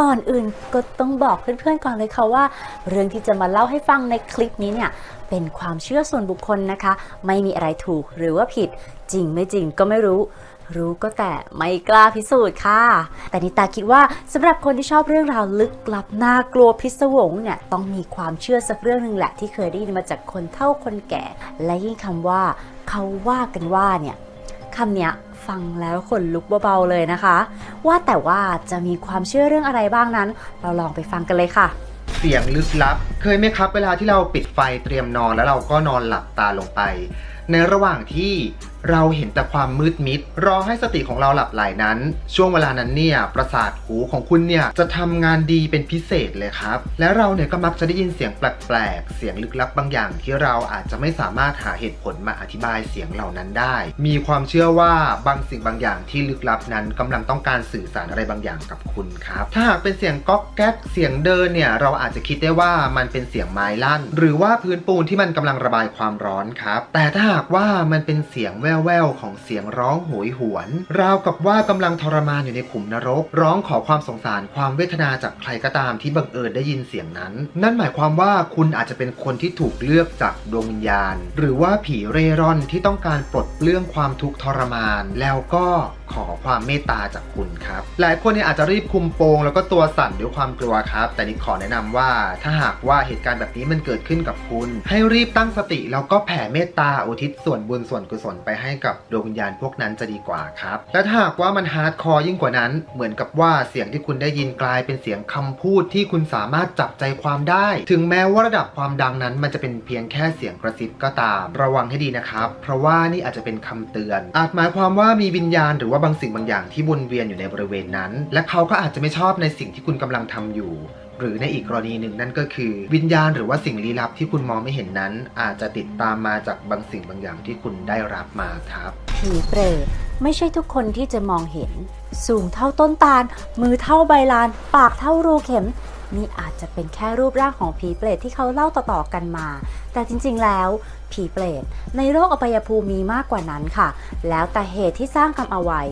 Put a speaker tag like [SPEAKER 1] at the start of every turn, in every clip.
[SPEAKER 1] ก่อนอื่นก็ต้องบอกเพื่อนๆก่อนเลยค่ะว่า เรื่องที่จะมาเล่าให้ฟังในคลิปนี้เนี่ยเป็นความเชื่อส่วนบุคคลนะคะ ไม่มีอะไรถูกหรือว่าผิด จริงไม่จริงก็ไม่รู้ รู้ก็แต่ไม่กล้าพิสูจน์ค่ะ แต่นิตาคิดว่าสำหรับคนที่ชอบเรื่องราวลึกลับน่ากลัวพิศวงเนี่ยต้องมีความเชื่อสักเรื่องหนึ่งแหละ ที่เคยได้ยินมาจากคนเฒ่าคนแก่ และยิ่งคำว่าเขาว่ากันว่าเนี่ยคำเนี้ย ฟังแล้วขนลุกเบาๆเลยนะคะ ว่าแต่ว่าจะมีความเชื่อเรื่องอะไรบ้างนั้น เราลองไปฟังกันเลยค่ะ
[SPEAKER 2] เสียงลึกลับ เคยไหมครับ เวลาที่เราปิดไฟเตรียมนอนแล้วเราก็นอนหลับตาลงไป ในระหว่างที่ เราเห็นแต่ความมืดมิด รอให้สติของเราหลับไหลนั้น ช่วงเวลานั้นเนี่ยประสาทหูของคุณเนี่ยจะทำงานดีเป็นพิเศษเลยครับ และเราเนี่ยก็มักจะได้ยินเสียงแปลกๆ เสียงลึกลับบางอย่าง ที่เราอาจจะไม่สามารถหาเหตุผลมาอธิบายเสียงเหล่านั้นได้ มีความเชื่อว่าบางสิ่งบางอย่างที่ลึกลับนั้นกำลังต้องการสื่อสารอะไรบางอย่างกับคุณครับ ถ้าหากเป็นเสียงก๊อกแก๊กเสียงเดินเนี่ยเราอาจจะคิดได้ว่ามันเป็นเสียงไม้ลั่น หรือว่าพื้นปูนที่มันกำลังระบายความร้อนครับ แต่ถ้าหากว่ามันเป็นเสียงแวแวๆของเสียงร้องโหยหวน ราวกับว่ากำลังทรมานอยู่ในขุมนรก ร้องขอความสงสารความเวทนาจากใครก็ตามที่บังเอิญได้ยินเสียงนั้น นั่นหมายความว่าคุณอาจจะเป็นคนที่ถูกเลือกจากดวงวิญญาณ หรือว่าผีเร่ร่อนที่ต้องการปลดเปลื้องความทุกข์ทรมาน แล้วก็ขอความเมตตาจากคุณครับ หลายคนเนี่ยอาจจะรีบคุมโปง แล้วก็ตัวสั่นด้วยความกลัวครับ แต่นิดขอแนะนำว่าถ้าหากว่าเหตุการณ์แบบนี้มันเกิดขึ้นกับคุณ ให้รีบตั้งสติแล้วก็แผ่เมตตาอุทิศส่วนบุญส่วนกุศลไปให้กับดวงวิญญาณพวกนั้นจะดีกว่าครับ และถ้าหากว่ามันฮาร์ดคอร์ยิ่งกว่านั้น เหมือนกับว่าเสียงที่คุณได้ยินกลายเป็นเสียงคำพูดที่คุณสามารถจับใจความได้ ถึงแม้ว่าระดับความดังนั้น มันจะเป็นเพียงแค่เสียงกระซิบก็ตาม ระวังให้ดีนะครับ เพราะว่านี่อาจจะเป็นคำเตือน อาจหมายความว่ามีวิญญาณหรือว่าบางสิ่งบางอย่างที่วนเวียนอยู่ในบริเวณนั้น และเขาก็อาจจะไม่ชอบในสิ่งที่คุณกำลังทำอยู่ หรือในอีกกรณีหนึ่งนั่นก็คือ วิญญาณหรือว่าสิ่งลี้ลับที่คุณมองไม่เห็นนั้น อาจจะติดตามมาจากบางสิ่งบางอย่างที่คุณได้รับมาครับ
[SPEAKER 1] ผีเปรตไม่ใช่ทุกคนที่จะมองเห็น สูงเท่าต้นตาล มือเท่าใบลาน ปากเท่ารูเข็ม นี่อาจจะเป็นแค่รูปร่างของผีเปรตที่เขาเล่าต่อๆกันมา แต่จริงๆแล้วผีเปรตในโลกอภัยภูมิมีมากกว่านั้นค่ะ แล้วแต่เหตุที่สร้างกรรมเอาไว้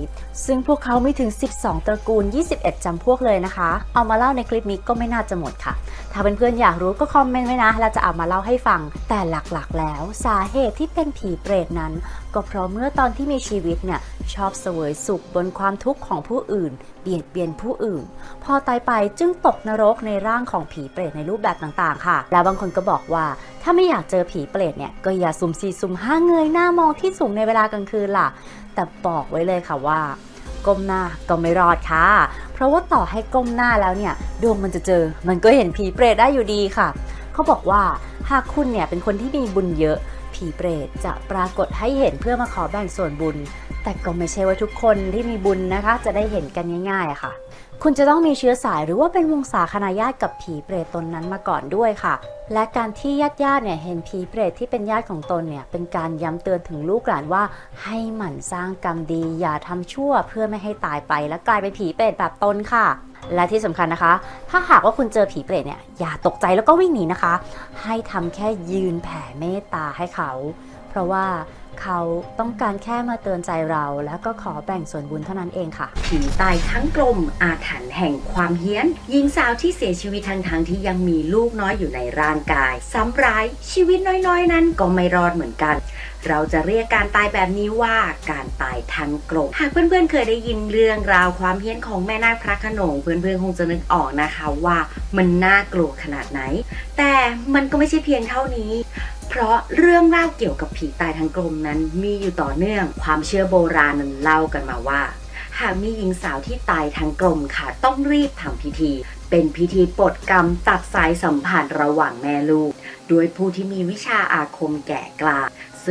[SPEAKER 1] ซึ่งพวกเขามีถึง 12 ตระกูล 21 จำพวกเลยนะคะ เอามาเล่าในคลิปนี้ก็ไม่น่าจะหมดค่ะ ถ้าเพื่อนๆอยากรู้ก็คอมเมนต์ไว้นะ เราจะเอามาเล่าให้ฟัง แต่หลักๆ แล้ว สาเหตุที่เป็นผีเปรตนั้น ก็เพราะเมื่อตอนที่มีชีวิตเนี่ยชอบเสวยสุขบนความทุกข์ของผู้อื่น เบียดเบียนผู้อื่น พอตายไปจึงตกนรกในร่างของผีเปรตในรูปแบบต่างๆ ค่ะ แล้วบางคนก็บอกว่า ถ้าไม่อยากเจอผีเปรตเนี่ยก็อย่าสุ่มสี่สุ่มห้าเงยหน้ามองที่สูงในเวลากลางคืนล่ะ แต่บอกไว้เลยค่ะว่าก้มหน้าก็ไม่รอดค่ะ เพราะว่าต่อให้ก้มหน้าแล้วเนี่ยดวงมันจะเจอ มันก็เห็นผีเปรตได้อยู่ดีค่ะ เขาบอกว่าหากคุณเนี่ยเป็นคนที่มีบุญเยอะ ผีเปรตจะปรากฏให้เห็นเพื่อมาขอแบ่งส่วนบุญ แต่ก็ไม่ใช่ว่าทุกคนที่มีบุญนะคะ จะได้เห็นกันง่ายๆค่ะ คุณจะต้องมีเชื้อสายหรือว่าเป็นวงศาคณาญาติกับผีเปรตตนนั้นมาก่อนด้วยค่ะ และการที่ญาติญาติๆเนี่ยเห็นผีเปรตที่เป็นญาติของตนเนี่ยเป็นการย้ำเตือนถึงลูกหลานว่า ให้หมั่นสร้างกรรมดี อย่าทำชั่วเพื่อไม่ให้ตายไปและกลายเป็นผีเปรตแบบตนค่ะ และที่สำคัญนะคะ ถ้าหากว่าคุณเจอผีเปรตเนี่ยอย่าตกใจแล้วก็วิ่งหนีนะคะ ให้ทำแค่ยืนแผ่เมตตาให้เขา เพราะว่าเขาต้องการแค่มาเตือนใจเรา แล้วก็ขอแบ่งส่วนบุญเท่านั้นเองค่ะ
[SPEAKER 3] ผีตายทั้งกลมอาถรรพ์แห่งความเฮี้ยนหญิงสาวที่เสียชีวิตทั้งทงที่ยังมีลูกน้อยอยู่ในร่างกายซ้ำร้ายชีวิตน้อยๆ นั้นก็ไม่รอดเหมือนกัน เราจะเรียกการตายแบบนี้ว่าการตายทั้งกลมหากเพื่อนๆเคยได้ยินเรื่องราวความเฮี้ยนของแม่นาคพระขนงเพื่อนๆคงจะนึกออกนะคะว่ามันน่ากลัวขนาดไหน แต่มันก็ไม่ใช่เพียงเท่านี้เพราะเรื่องเล่าเกี่ยวกับผีตายทั้งกลมนั้นมีอยู่ต่อเนื่อง ความเชื่อโบราณนั้นเล่ากันมาว่า หากมีหญิงสาวที่ตายทั้งกลมค่ะต้องรีบทำพิธี เป็นพิธีปลดกรรมตัดสายสัมพันธ์ระหว่างแม่ลูก โดยผู้ที่มีวิชาอาคมแก่กล้า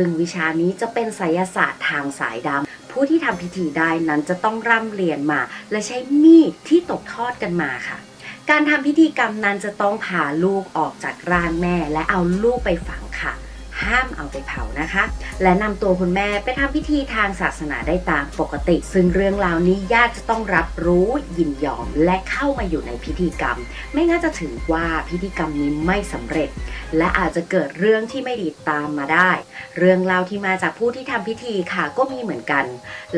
[SPEAKER 3] ซึ่งวิชานี้จะเป็นไสยศาสตร์ทางสายดำผู้ที่ทำพิธีได้นั้นจะต้องร่ำเรียนมา และใช้มีดที่ตกทอดกันมาค่ะ การทำพิธีกรรมนั้นจะต้องผ่าลูกออกจากร่างแม่และเอาลูกไปฝังค่ะ ห้ามเอาไปเผานะคะ และนำตัวคุณแม่ไปทำพิธีทางศาสนาได้ตามปกติ ซึ่งเรื่องราวนี้ญาติจะต้องรับรู้ยินยอมและเข้ามาอยู่ในพิธีกรรม ไม่งั้นจะถือว่าพิธีกรรมนี้ไม่สำเร็จ และอาจจะเกิดเรื่องที่ไม่ดีตามมาได้ เรื่องเล่าที่มาจากผู้ที่ทำพิธีค่ะก็มีเหมือนกัน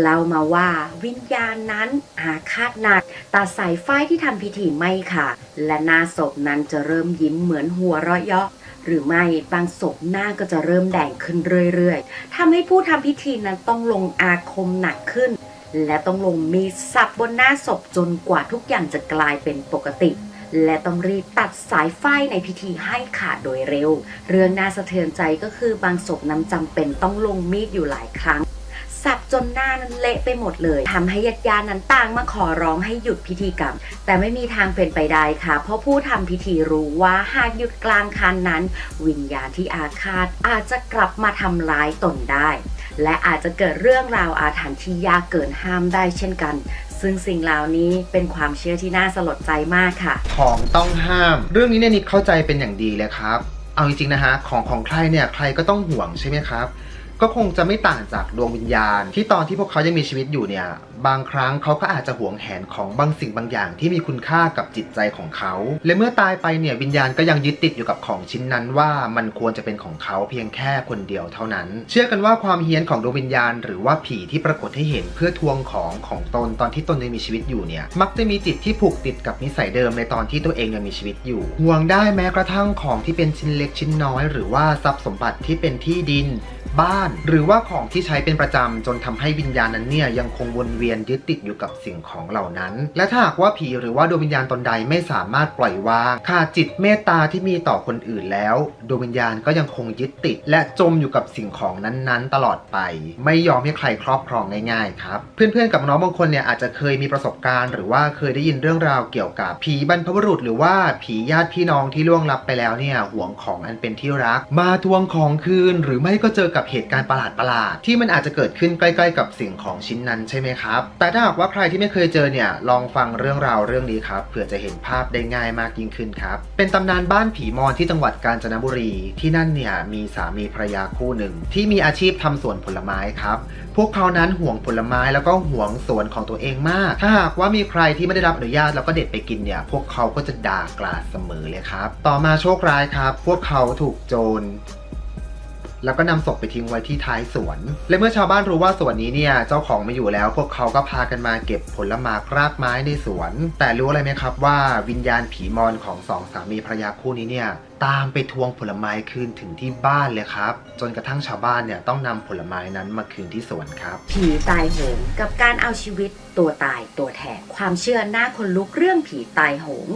[SPEAKER 3] เล่ามาว่าวิญญาณนั้นอาฆาตหนักตัดสายไฟที่ทำพิธีไม่ค่ะ และหน้าศพนั้นจะเริ่มยิ้มเหมือนหัวเราะเยาะ หรือไม่บางศพหน้าก็จะเริ่มแดงขึ้นเรื่อยๆทำให้ผู้ทำพิธีนั้นต้องลงอาคมหนักขึ้น และต้องลงมีดสับบนหน้าศพจนกว่าทุกอย่างจะกลายเป็นปกติ และต้องรีบตัดสายไฟในพิธีให้ขาดโดยเร็ว เรื่องน่าสะเทือนใจก็คือบางศพนั้นจำเป็นต้องลงมีดอยู่หลายครั้ง สับจนหน้านั้นเละไปหมดเลยทำให้ญาติญาตินั้นต่างมาขอร้องให้หยุดพิธีกรรม แต่ไม่มีทางเป็นไปได้ค่ะ เพราะผู้ทำพิธีรู้ว่าหากหยุดกลางคันนั้น วิญญาณที่อาฆาตอาจจะกลับมาทำร้ายตนได้ และอาจจะเกิดเรื่องราวอาถรรพ์ที่ยากเกินห้ามได้เช่นกันซึ่งสิ่งเหล่านี้เป็นความเชื่อที่น่าสลดใจมากค่ะ
[SPEAKER 2] ของต้องห้าม เรื่องนี้เนี่ยนิดเข้าใจเป็นอย่างดีเลยครับ เอาจริงๆนะฮะ ของของใครเนี่ยใครก็ต้องห่วงใช่ไหมครับ ก็คงจะไม่ต่างจากดวงวิญญาณ ที่ตอนที่พวกเขายังมีชีวิตอยู่เนี่ย บางครั้งเขาก็อาจจะหวงแหนของบางสิ่งบางอย่าง ที่มีคุณค่ากับจิตใจของเขา และเมื่อตายไปเนี่ยวิญญาณก็ยังยึดติดอยู่กับของชิ้นนั้นว่ามันควรจะเป็นของเขาเพียงแค่คนเดียวเท่านั้น เชื่อกันว่าความเฮี้ยนของดวงวิญญาณ หรือว่าผีที่ปรากฏให้เห็นเพื่อทวงของของตนตอนที่ตนยังมีชีวิตอยู่เนี่ย มักจะมีจิตที่ผูกติดกับนิสัยเดิมในตอนที่ตัวเองยังมีชีวิตอยู่ห่วงได้แม้กระทั่งของที่เป็นชิ้นเล็กชิ้นน้อย หรือว่าทรัพย์สมบัติที่เป็นที่ดิน บ้าน หรือว่าของที่ใช้เป็นประจำจนทำให้วิญญาณนั้นเนี่ยยังคงวนเวียนยึดติดอยู่กับสิ่งของเหล่านั้น และถ้าหากว่าผีหรือว่าดวงวิญญาณตนใดไม่สามารถปล่อยวางขาดจิตเมตตาที่มีต่อคนอื่นแล้วดวงวิญญาณก็ยังคงยึดติด และจมอยู่กับสิ่งของนั้นๆ ตลอดไป ไม่ยอมให้ใครครอบครองง่ายๆครับ เพื่อนๆกับน้องบางคนเนี่ยอาจจะเคยมีประสบการณ์ หรือว่าเคยได้ยินเรื่องราวเกี่ยวกับผีบรรพบุรุษ หรือว่าผีญาติพี่น้องที่ล่วงลับไปแล้วเนี่ยหวงของอันเป็นที่รัก มาทวงของคืนหรือไม่ก็เจอกับเหตุการณ์ประหลาดๆที่มันอาจจะเกิดขึ้นใกล้ ๆ กับสิ่งของชิ้นนั้นใช่ไหมครับ แต่ถ้าหากว่าใครที่ไม่เคยเจอเนี่ยลองฟังเรื่องราวเรื่องนี้ครับเผื่อจะเห็นภาพได้ง่ายมากยิ่งขึ้นครับ เป็นตำนานบ้านผีมอนที่จังหวัดกาญจนบุรี ที่นั่นเนี่ยมีสามีภรรยาคู่หนึ่ง ที่มีอาชีพทำสวนผลไม้ครับ พวกเขานั้นห่วงผลไม้แล้วก็ห่วงสวนของตัวเองมาก ถ้าหากว่ามีใครที่ไม่ได้รับอนุญาตแล้วก็เด็ดไปกินเนี่ย พวกเขาก็จะด่ากราดเสมอเลยครับ ต่อมาโชคร้ายครับ พวกเขาถูกโจร แล้วก็นำศพไปทิ้งไว้ที่ท้ายสวน และเมื่อชาวบ้านรู้ว่าสวนนี้เนี่ยเจ้าของไม่อยู่แล้ว พวกเขาก็พากันมาเก็บผลไม้รากไม้ในสวน แต่รู้อะไรไหมครับว่าวิญญาณผีมอนของสองสามีภรรยาคู่นี้เนี่ยตามไปทวงผลไม้คืนถึงที่บ้านเลยครับ จนกระทั่งชาวบ้านเนี่ยต้องนำผลไม้นั้นมาคืนที่สวนครับ
[SPEAKER 3] ผีตายโหงกับการเอาชีวิตตัวตายตัวแทนความเชื่อหน้าคนลุกเรื่องผีตายโหง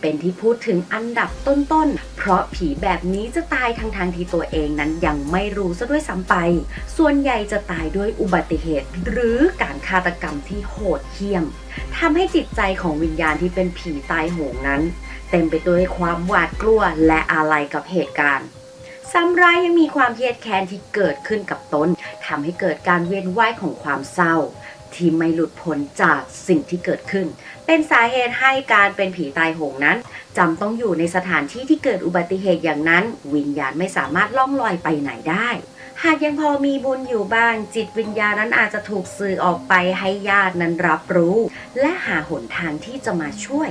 [SPEAKER 3] เป็นที่พูดถึงอันดับต้นๆ เพราะผีแบบนี้จะตายทางทางที่ตัวเองนั้นยังไม่รู้ซะด้วยซ้ำไป ส่วนใหญ่จะตายด้วยอุบัติเหตุ หรือการฆาตกรรมที่โหดเหี้ยมทำให้จิตใจของวิญญาณที่เป็นผีตายโหงนั้น เต็มไปด้วยความหวาดกลัวและอาลัยกับเหตุการณ์ซ้ำร้ายยังมีความเครียดแค้นที่เกิดขึ้นกับตนทำให้เกิดการเวียนว่ายของความเศร้า ที่ไม่หลุดพ้นจากสิ่งที่เกิดขึ้น เป็นสาเหตุให้การเป็นผีตายโหงนั้นจำต้องอยู่ในสถานที่ที่เกิดอุบัติเหตุอย่างนั้น วิญญาณไม่สามารถล่องลอยไปไหนได้ หากยังพอมีบุญอยู่บ้าง จิตวิญญาณนั้นอาจจะถูกสื่อออกไปให้ญาตินั้นรับรู้ และหาหนทางที่จะมาช่วย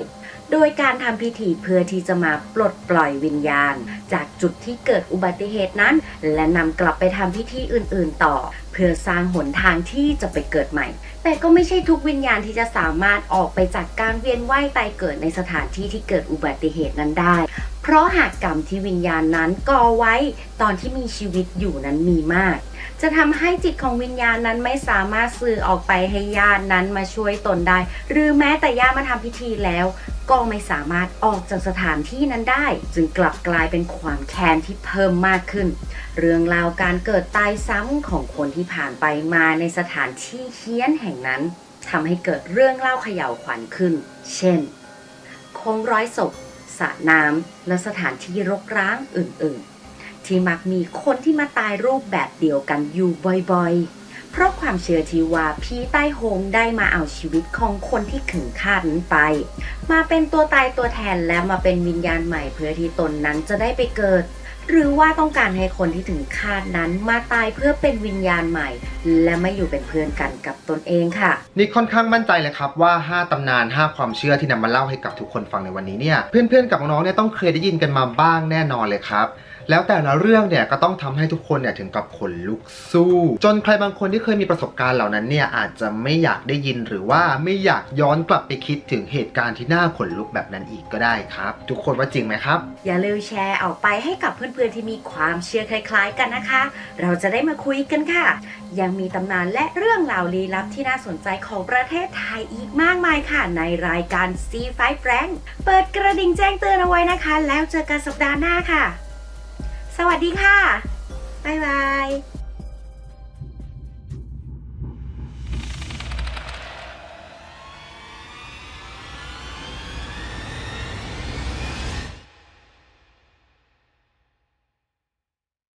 [SPEAKER 3] โดยการทำพิธีเพื่อที่จะมาปลดปล่อยวิญญาณ จากจุดที่เกิดอุบัติเหตุนั้น และนำกลับไปทำพิธีอื่น ๆ ต่อ เพื่อสร้างหนทางที่จะไปเกิดใหม่ แต่ก็ไม่ใช่ทุกวิญญาณที่จะสามารถออกไปจากการเวียนว่ายตายเกิดในสถานที่ที่เกิดอุบัติเหตุนั้นได้ เพราะหากกรรมที่วิญญาณนั้นก่อไว้ ตอนที่มีชีวิตอยู่นั้นมีมาก จะทำให้จิตของวิญญาณนั้นไม่สามารถสื่อออกไปให้ญาตินั้นมาช่วยตนได้ หรือแม้แต่ญาติมาทำพิธีแล้ว ก็ไม่สามารถออกจากสถานที่นั้นได้ จึงกลับกลายเป็นความแค้นที่เพิ่มมากขึ้น เรื่องราวการเกิดตายซ้ำของคนที่ผ่านไปมาในสถานที่เฮี้ยนแห่งนั้นทำให้เกิดเรื่องเล่าเขย่าวขวัญขึ้น เช่นโค้งร้อยศพสระน้ำและสถานที่รกร้างอื่นๆ ที่มักมีคนที่มาตายรูปแบบเดียวกันอยู่บ่อยๆ เพราะความเชื่อที่ว่าผีใต้โหงได้มาเอาชีวิตของคนที่ขึงคาดนั้นไป มาเป็นตัวตายตัวแทนและมาเป็นวิญญาณใหม่เพื่อที่ตนนั้นจะได้ไปเกิด หรือว่าต้องการให้คนที่ถึงคาดนั้นมาตายเพื่อเป็นวิญญาณใหม่ และไม่อยู่เป็นเพื่อนกันกับตนเองค่ะ
[SPEAKER 2] นี่ค่อนข้างมั่นใจเลยครับว่า 5ตำนาน 5 ความเชื่อที่นำมาเล่าให้กับทุกคนฟังในวันนี้เนี่ยเพื่อนๆกับน้องๆเนี่ยต้องเคยได้ยินกันมาบ้างแน่นอนเลยครับ แล้วแต่ละเรื่องเนี่ยก็ต้องทำให้ทุกคนเนี่ยถึงกับขนลุกสู้ จนใครบางคนที่เคยมีประสบการณ์เหล่านั้นเนี่ยอาจจะไม่อยากได้ยินหรือว่าไม่อยากย้อนกลับไปคิดถึงเหตุการณ์ที่น่าขนลุกแบบนั้นอีกก็ได้ครับ ทุกคนว่าจริงไหมครับ
[SPEAKER 3] อย่าลืมแชร์ออกไปให้กับเพื่อนๆที่มีความเชื่อคล้ายๆ กันนะคะ เราจะได้มาคุยกันค่ะ ยังมีตำนานและเรื่องราวลี้ลับที่น่าสนใจของประเทศไทยอีกมากมายค่ะ ในรายการ C5 Frank เปิดกระดิ่งแจ้งเตือนเอาไว้นะคะ แล้วเจอกันสัปดาห์หน้าค่ะ สวัสดีค่ะ บ๊ายบาย